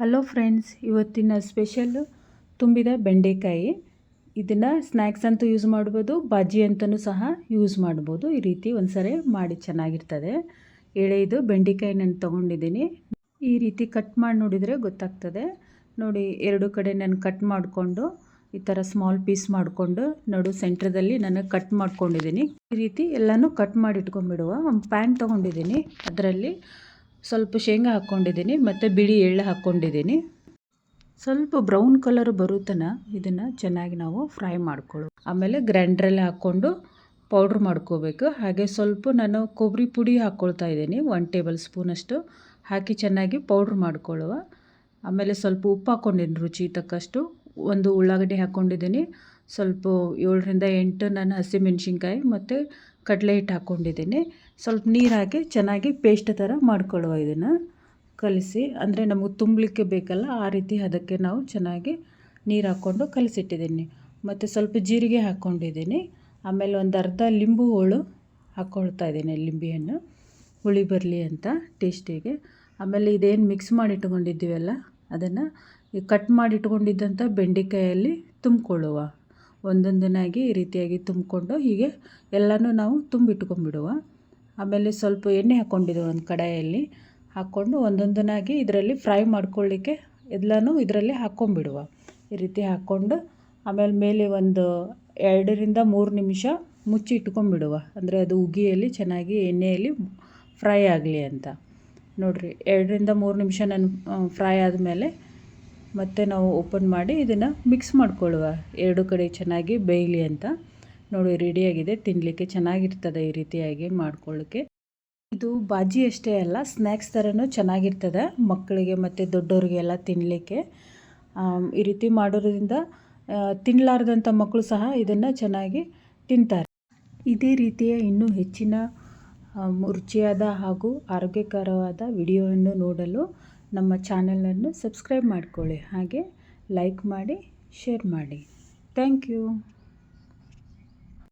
Hello friends, ಇವತ್ತಿನ special ತುಂಬಿದ ಬೆಂಡೆಕಾಯಿ. ಇದನ್ನು ಸ್ನ್ಯಾಕ್ಸ್ ಅಂತೂ ಯೂಸ್ ಮಾಡ್ಬೋದು, ಬಾಜಿ ಅಂತಲೂ ಸಹ ಯೂಸ್ ಮಾಡ್ಬೋದು. ಈ ರೀತಿ ಒಂದು ಸರಿ ಮಾಡಿ ಚೆನ್ನಾಗಿರ್ತದೆ. ಎಳೆದು ಬೆಂಡೆಕಾಯಿ ನಾನು ತೊಗೊಂಡಿದ್ದೀನಿ. ಈ ರೀತಿ ಕಟ್ ಮಾಡಿ ನೋಡಿದರೆ ಗೊತ್ತಾಗ್ತದೆ. ನೋಡಿ, ಎರಡು ಕಡೆ ನಾನು ಕಟ್ ಮಾಡಿಕೊಂಡು, ಈ ಥರ ಸ್ಮಾಲ್ ಪೀಸ್ ಮಾಡಿಕೊಂಡು, ನಡು ಸೆಂಟ್ರದಲ್ಲಿ ನಾನು ಕಟ್ ಮಾಡ್ಕೊಂಡಿದ್ದೀನಿ. ಈ ರೀತಿ ಎಲ್ಲನೂ ಕಟ್ ಮಾಡಿ ಇಟ್ಕೊಂಡ್ಬಿಡುವ. ಒಂದು ಪ್ಯಾನ್ ತೊಗೊಂಡಿದ್ದೀನಿ. ಅದರಲ್ಲಿ ಸ್ವಲ್ಪ ಶೇಂಗಾ ಹಾಕ್ಕೊಂಡಿದ್ದೀನಿ, ಮತ್ತು ಬಿಳಿ ಎಳ್ಳು ಹಾಕ್ಕೊಂಡಿದ್ದೀನಿ. ಸ್ವಲ್ಪ ಬ್ರೌನ್ ಕಲರ್ ಬರೋ ಇದನ್ನು ಚೆನ್ನಾಗಿ ನಾವು ಫ್ರೈ ಮಾಡ್ಕೊಳ್ಳೋ ಆಮೇಲೆ ಗ್ರೈಂಡ್ರಲ್ಲಿ ಹಾಕ್ಕೊಂಡು ಪೌಡ್ರ್ ಮಾಡ್ಕೋಬೇಕು. ಹಾಗೆ ಸ್ವಲ್ಪ ನಾನು ಕೊಬ್ಬರಿ ಪುಡಿ ಹಾಕ್ಕೊಳ್ತಾ ಇದ್ದೀನಿ ಒನ್ ಟೇಬಲ್ ಸ್ಪೂನಷ್ಟು ಹಾಕಿ ಚೆನ್ನಾಗಿ ಪೌಡ್ರ್ ಮಾಡ್ಕೊಳ್ಳುವ. ಆಮೇಲೆ ಸ್ವಲ್ಪ ಉಪ್ಪು ಹಾಕ್ಕೊಂಡಿದ್ದೀನಿ ರುಚಿ ತಕ್ಕಷ್ಟು. ಒಂದು ಉಳ್ಳಾಗಡ್ಡಿ ಹಾಕ್ಕೊಂಡಿದ್ದೀನಿ ಸ್ವಲ್ಪ ಏಳರಿಂದ ಎಂಟು ನಾನು ಹಸಿಮೆಣ್ಸಿನ್ಕಾಯಿ ಮತ್ತು ಕಡಲೆ ಹಿಟ್ಟು ಹಾಕ್ಕೊಂಡಿದ್ದೀನಿ. ಸ್ವಲ್ಪ ನೀರು ಹಾಕಿ ಚೆನ್ನಾಗಿ ಪೇಸ್ಟ್ ಥರ ಮಾಡ್ಕೊಳ್ಳುವ ಇದನ್ನು. ಕಲಸಿ, ಅಂದರೆ ನಮಗೆ ತುಂಬಲಿಕ್ಕೆ ಬೇಕಲ್ಲ, ಆ ರೀತಿ ಅದಕ್ಕೆ ನಾವು ಚೆನ್ನಾಗಿ ನೀರು ಹಾಕ್ಕೊಂಡು ಕಲಸಿಟ್ಟಿದ್ದೀನಿ. ಮತ್ತು ಸ್ವಲ್ಪ ಜೀರಿಗೆ ಹಾಕ್ಕೊಂಡಿದ್ದೀನಿ. ಆಮೇಲೆ ಒಂದು ಅರ್ಧ ಲಿಂಬು ಹೋಳು ಹಾಕ್ಕೊಳ್ತಾ ಇದ್ದೀನಿ ಲಿಂಬಿಯನ್ನು. ಹುಳಿ ಬರಲಿ ಅಂತ ಟೇಸ್ಟಿಗೆ. ಆಮೇಲೆ ಇದೇನು ಮಿಕ್ಸ್ ಮಾಡಿ ಇಟ್ಕೊಂಡಿದ್ದೀವಲ್ಲ, ಅದನ್ನು ಕಟ್ ಮಾಡಿ ಇಟ್ಕೊಂಡಿದ್ದಂಥ ಬೆಂಡೆಕಾಯಲ್ಲಿ ತುಂಬಿಕೊಳ್ಳುವ. ಒಂದೊಂದನ್ನಾಗಿ ಈ ರೀತಿಯಾಗಿ ತುಂಬಿಕೊಂಡು ಹೀಗೆ ಎಲ್ಲನೂ ನಾವು ತುಂಬಿಟ್ಕೊಂಡ್ಬಿಡುವ. ಆಮೇಲೆ ಸ್ವಲ್ಪ ಎಣ್ಣೆ ಹಾಕ್ಕೊಂಡಿದ್ದು ಒಂದು ಕಡಾಯಲ್ಲಿ. ಹಾಕ್ಕೊಂಡು ಒಂದೊಂದನ್ನಾಗಿ ಇದರಲ್ಲಿ ಫ್ರೈ ಮಾಡ್ಕೊಳ್ಳಿಕ್ಕೆ ಎಲ್ಲನೂ ಇದರಲ್ಲಿ ಹಾಕ್ಕೊಂಬಿಡುವ ಈ ರೀತಿ ಹಾಕ್ಕೊಂಡು ಆಮೇಲೆ ಮೇಲೆ ಒಂದು ಎರಡರಿಂದ ಮೂರು ನಿಮಿಷ ಮುಚ್ಚಿ ಇಟ್ಕೊಂಡ್ಬಿಡುವ. ಅಂದರೆ ಅದು ಉಗಿಯಲ್ಲಿ ಚೆನ್ನಾಗಿ ಎಣ್ಣೆಯಲ್ಲಿ ಫ್ರೈ ಆಗಲಿ ಅಂತ. ನೋಡಿರಿ, ಎರಡರಿಂದ ಮೂರು ನಿಮಿಷ ನಾನು ಫ್ರೈ ಆದಮೇಲೆ ಮತ್ತು ನಾವು ಓಪನ್ ಮಾಡಿ ಇದನ್ನು ಮಿಕ್ಸ್ ಮಾಡ್ಕೊಳ್ಳುವ. ಎರಡು ಕಡೆ ಚೆನ್ನಾಗಿ ಬೇಯಲಿ ಅಂತ. ನೋಡಿ ರೆಡಿಯಾಗಿದೆ ತಿನ್ನಲಿಕ್ಕೆ ಚೆನ್ನಾಗಿರ್ತದೆ ಈ ರೀತಿಯಾಗಿ ಮಾಡ್ಕೊಳ್ಳೋಕ್ಕೆ. ಇದು ಬಾಜಿ ಅಷ್ಟೇ ಅಲ್ಲ ಸ್ನ್ಯಾಕ್ಸ್ ಥರನೂ ಚೆನ್ನಾಗಿರ್ತದೆ ಮಕ್ಕಳಿಗೆ ಮತ್ತು ದೊಡ್ಡವರಿಗೆಲ್ಲ ತಿನ್ನಲಿಕ್ಕೆ ಈ ರೀತಿ ಮಾಡೋದ್ರಿಂದ ತಿನ್ನಲಾರ್ದಂಥ ಮಕ್ಕಳು ಸಹ ಇದನ್ನು ಚೆನ್ನಾಗಿ ತಿಂತಾರೆ. ಇದೇ ರೀತಿಯ ಇನ್ನೂ ಹೆಚ್ಚಿನ ರುಚಿಯಾದ ಹಾಗೂ ಆರೋಗ್ಯಕರವಾದ ವಿಡಿಯೋವನ್ನು ನೋಡಲು ನಮ್ಮ ಚಾನಲನ್ನು ಸಬ್ಸ್ಕ್ರೈಬ್ ಮಾಡಿಕೊಳ್ಳಿ ಹಾಗೆ ಲೈಕ್ ಮಾಡಿ ಶೇರ್ ಮಾಡಿ. Thank you.